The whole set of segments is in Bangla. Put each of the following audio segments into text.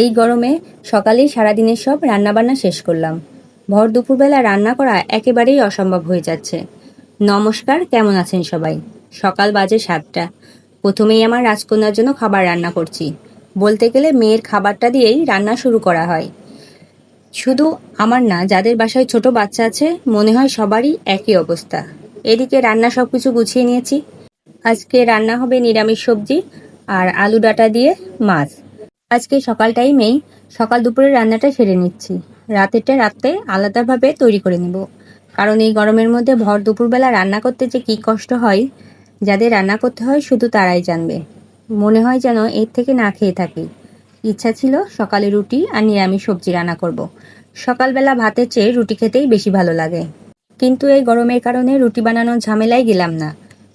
এই গরমে সকালেই সারাদিনের সব রান্নাবান্না শেষ করলাম। ভর দুপুরবেলা রান্না করা একেবারেই অসম্ভব হয়ে যাচ্ছে। নমস্কার, কেমন আছেন সবাই? সকাল বাজে সাতটা। প্রথমেই আমার রাজকন্যার জন্য খাবার রান্না করছি। বলতে গেলে মেয়ের খাবারটা দিয়েই রান্না শুরু করা হয়। শুধু আমার না, যাদের বাসায় ছোট বাচ্চা আছে, মনে হয় সবারই একই অবস্থা। এদিকে রান্না সব কিছু গুছিয়ে নিয়েছি। আজকে রান্না হবে নিরামিষ সবজি আর আলু ডাটা দিয়ে মাছ। আজকে সকাল টাইমেই সকাল দুপুরের রান্নাটা সেরে নিচ্ছি। রাতেরটা রাতে আলাদাভাবে তৈরি করে নেব। কারণ এই গরমের মধ্যে ভর দুপুরবেলা রান্না করতে যে কী কষ্ট হয়, যাদের রান্না করতে হয় শুধু তারাই জানবে। মনে হয় যেন এর থেকে না খেয়ে থাকি। ইচ্ছা ছিল সকালে রুটি আর নিরামিষ সবজি রান্না করব। সকালবেলা ভাতের চেয়ে রুটি খেতেই বেশি ভালো লাগে। কিন্তু এই গরমের কারণে রুটি বানানোর ঝামেলায় গেলাম না।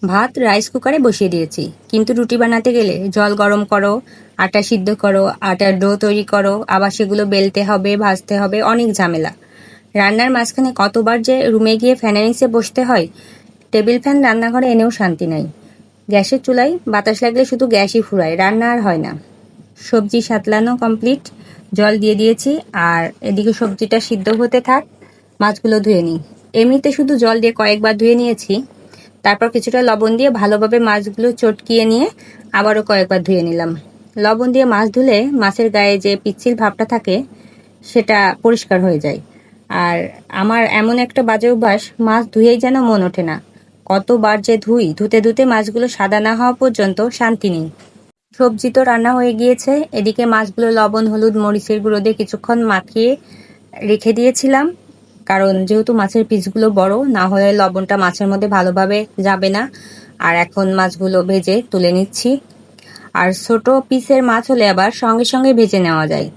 ভাত রাইস কুকারে বসিয়ে দিয়েছি। কিন্তু রুটি বানাতে গেলে জল গরম করো, আটা সিদ্ধ করো, আটার ডো তৈরি করো, আবার সেগুলো বেলতে হবে, ভাজতে হবে, অনেক ঝামেলা। রান্নার মাঝখানে কতবার যে রুমে গিয়ে ফ্যানের নিচে বসতে হয় টেবিল ফ্যান রান্নাঘরে এনেও শান্তি নাই। গ্যাসের চুলায় বাতাস লাগলে শুধু গ্যাসই ফুরায়, রান্না আর হয় না। সবজি সাতলানো কমপ্লিট জল দিয়ে দিয়েছি, আর এদিকে সবজিটা সিদ্ধ হতে থাক, মাছগুলো ধুয়ে নিই। এমনিতে শুধু জল দিয়ে কয়েকবার ধুয়ে নিয়েছি তারপর কিছুটা লবণ দিয়ে ভালোভাবে মাছগুলো চটকিয়ে নিয়ে আবারও কয়েকবার ধুয়ে নিলাম। লবণ দিয়ে মাছ ধুলে মাছের গায়ে যে পিচ্ছিল ভাবটা থাকে, সেটা পরিষ্কার হয়ে যায়। আর আমার এমন একটা বাজে অভ্যাস, মাছ ধুয়েই যেন মন ওঠে না। কতবার যে ধুই, ধুতে ধুতে মাছগুলো সাদা না হওয়া পর্যন্ত শান্তি নেই। সবজি তো রান্না হয়ে গিয়েছে, এদিকে মাছগুলো লবণ, হলুদ, মরিচের গুঁড়ো দিয়ে কিছুক্ষণ মাখিয়ে রেখে দিয়েছিলাম। কারণ যেহেতু মাছের পিসগুলো বড়, না হলে লবণটা মাছের মধ্যে ভালোভাবে যাবে না। আর এখন মাছগুলো ভেজে তুলে নিচ্ছি। আর ছোট পিসের মাছ হলে আবার সঙ্গে সঙ্গে ভেজে নেওয়া যায়।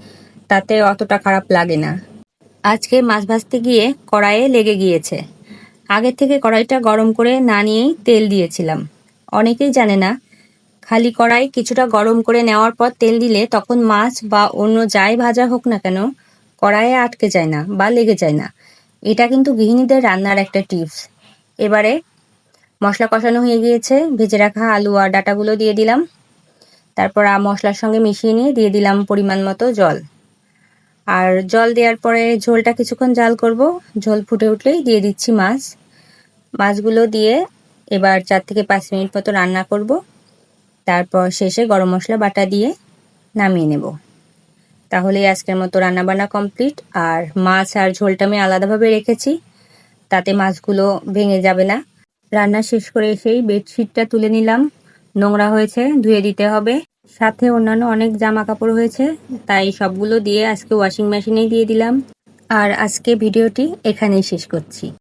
তাতে অতটা খারাপ লাগে না। আজকে মাছ ভাজতে গিয়ে কড়াইয়ে লেগে গিয়েছে। আগে থেকে কড়াইটা গরম করে না নিয়েই তেল দিয়েছিলাম। অনেকেই জানে না, খালি কড়াই কিছুটা গরম করে নেওয়ার পর তেল দিলে তখন মাছ বা অন্য যাই ভাজা হোক না কেন, কড়াইয়ে আটকে যায় না বা লেগে যায় না। এটা কিন্তু গৃহিণীদের রান্নার একটা টিপস। এবারে মশলা কষানো হয়ে গিয়েছে, ভেজে রাখা আলু আর ডাটাগুলো দিয়ে দিলাম। তারপর মশলার সঙ্গে মিশিয়ে নিয়ে দিয়ে দিলাম পরিমাণ মতো জল। আর জল দেওয়ার পরে ঝোলটা কিছুক্ষণ জাল করব। ঝোল ফুটে উঠলেই দিয়ে দিচ্ছি মাছ। মাছগুলো দিয়ে এবার চার থেকে পাঁচ মিনিট মতো রান্না করব। তারপর শেষে গরম মশলা বাটা দিয়ে নামিয়ে নেব। তাহলে আজকের মতো রান্নাবান্না কমপ্লিট আর মাছ আর ঝোলটা আমি আলাদাভাবে রেখেছি, তাতে মাছগুলো ভেঙে যাবে না। রান্না শেষ করে এসেই বেডশিটটা তুলে নিলাম। নোংরা হয়েছে, ধুয়ে দিতে হবে। সাথে অন্যান্য অনেক জামা কাপড় হয়েছে, তাই সবগুলো দিয়ে আজকে ওয়াশিং মেশিনেই দিয়ে দিলাম। আর আজকে ভিডিওটি এখানেই শেষ করছি।